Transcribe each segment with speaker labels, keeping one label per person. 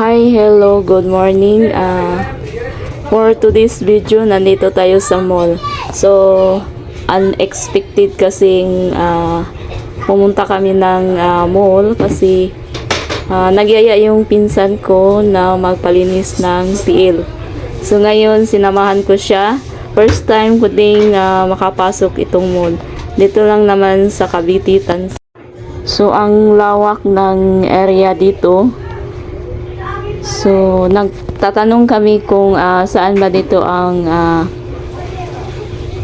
Speaker 1: Hi, hello, good morning. Uh, for today's video, nandito tayo sa mall. So, unexpected kasing uh, pumunta kami ng uh, mall kasi uh, nagyaya yung pinsan ko na magpalinis ng PL. So, ngayon, sinamahan ko siya. First time ko ding uh, makapasok itong mall. Dito lang naman sa Cavite, Tanzania. So, ang lawak ng area dito. So, nagtatanong kami kung ah, saan ba dito ang ah,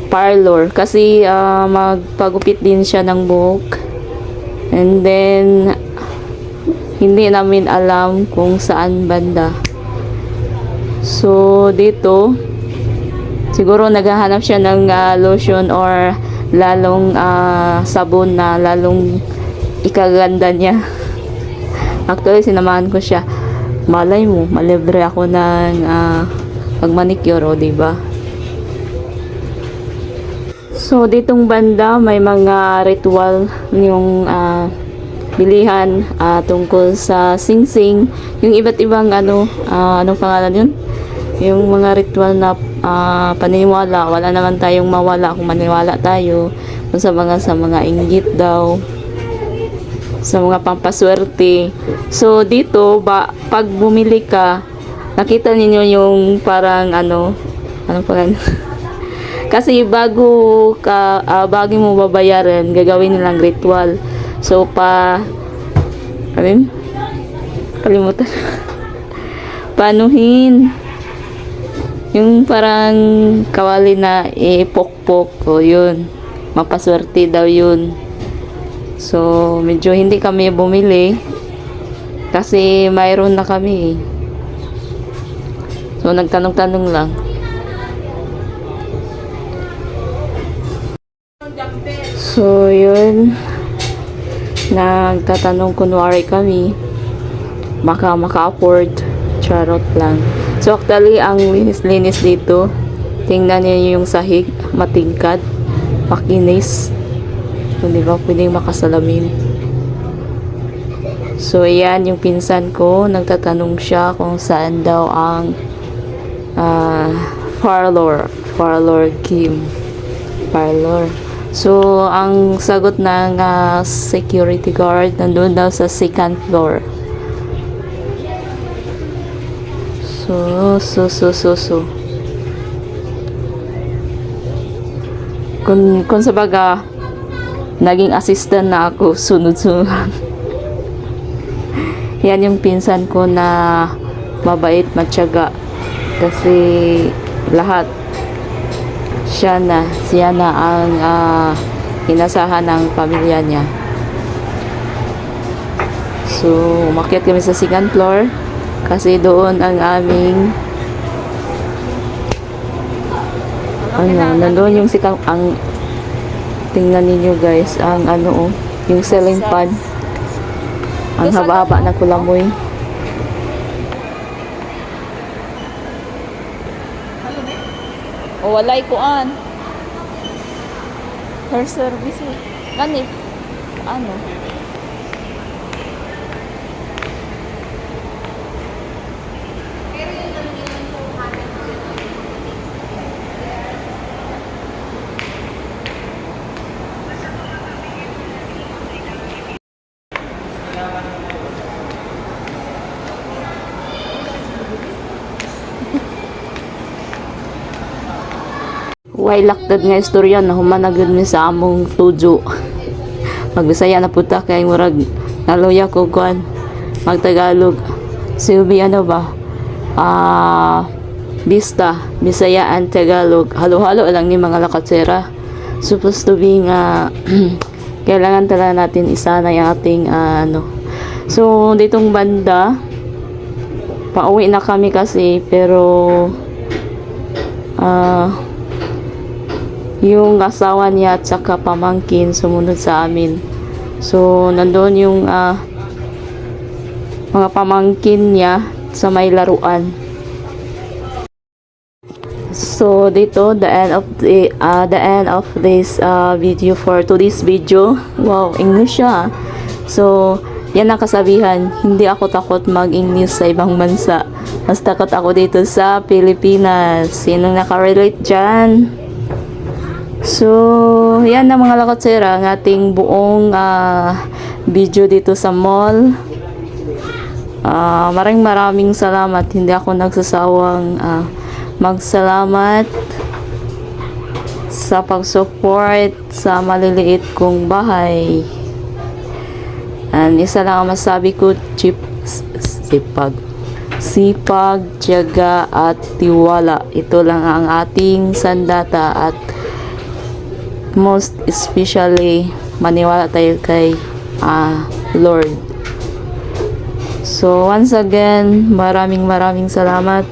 Speaker 1: parlor. Kasi ah, magpagupit din siya ng buhok. And then, hindi namin alam kung saan banda. So, dito, siguro naghahanap siya ng ah, lotion or lalong ah, sabon na lalong ikaganda niya. Actually, sinamahan ko siya. Malay mo, malibre ako ng uh, pagmanicure, o, diba? So, ditong banda, may mga ritual yung ah, bilihan ah, tungkol sa sing-sing. Yung iba't ibang ano, ah, anong pangalan yun? Yung mga ritual na ah, paniniwala. Wala naman tayong mawala kung maniwala tayo. Sa mga sa mga inggit daw sa mga pampaswerte. So dito ba pag bumili ka, nakita ninyo yung parang ano, ano pa Kasi bago ka ah, bago mo babayaran, gagawin nilang ritual. So pa ano yun? Kalimutan. Panuhin. Yung parang kawali na ipokpok o yun. Mapaswerte daw yun. So, medyo hindi kami bumili kasi mayroon na kami. eh. So, nagtanong-tanong lang. So, yun. Nagtatanong kunwari kami. Maka maka-afford. Charot lang. So, actually, ang linis-linis dito, tingnan niyo yung sahig, matingkad, makinis. So, di ba, pwedeng makasalamin. So, ayan, yung pinsan ko, nagtatanong siya kung saan daw ang ah, parlor. Parlor Kim. Parlor. So, ang sagot ng ah, security guard, nandun daw sa second floor. So, so, so, so, so. Kung, kung sa baga, naging assistant na ako sunod-sunod. Yan yung pinsan ko na mabait, matyaga. Kasi lahat siya na, siya na ang ah, inasahan ng pamilya niya. So, umakyat kami sa second floor kasi doon ang aming ano, nandoon yung sikang ang tingnan ninyo guys ang ano oh, yung ceiling fan ang haba-haba na kulamoy. O walay kuan her service eh. ganit ano Why laktad nga istorya na humanagad mi sa among tujo. Magbisaya na puta kay murag naluya ko kuan magtagalog. Silbi ano ba? Ah Bista, Bisayaan, Tagalog. Halo-halo lang ni mga lakatsera. Supposed to be nga kailangan talaga natin isanay ang ating ah, ano. So, ditong banda, pauwi na kami kasi pero ah yung asawa niya at saka pamangkin sumunod sa amin. So, nandoon yung ah, mga pamangkin niya sa may laruan. So, dito, the end of the, ah, the end of this ah, video for today's video. Wow, English siya. So, yan ang kasabihan, hindi ako takot mag-English sa ibang bansa. Mas takot ako dito sa Pilipinas. Sinong nakarelate dyan? So, yan na mga lakotsera, ang ating buong ah, video dito sa mall. Ah, maraming maraming salamat. Hindi ako nagsasawang ah, magsalamat sa pag-support sa maliliit kong bahay. And isa lang ang masabi ko, chip, sipag. Sipag, tiyaga, at tiwala. Ito lang ang ating sandata at most especially maniwala tayo kay ah, Lord. So once again, maraming maraming salamat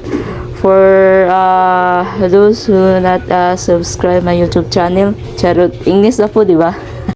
Speaker 1: for uh, those who not uh, subscribe my YouTube channel. Charot, English na po, di ba?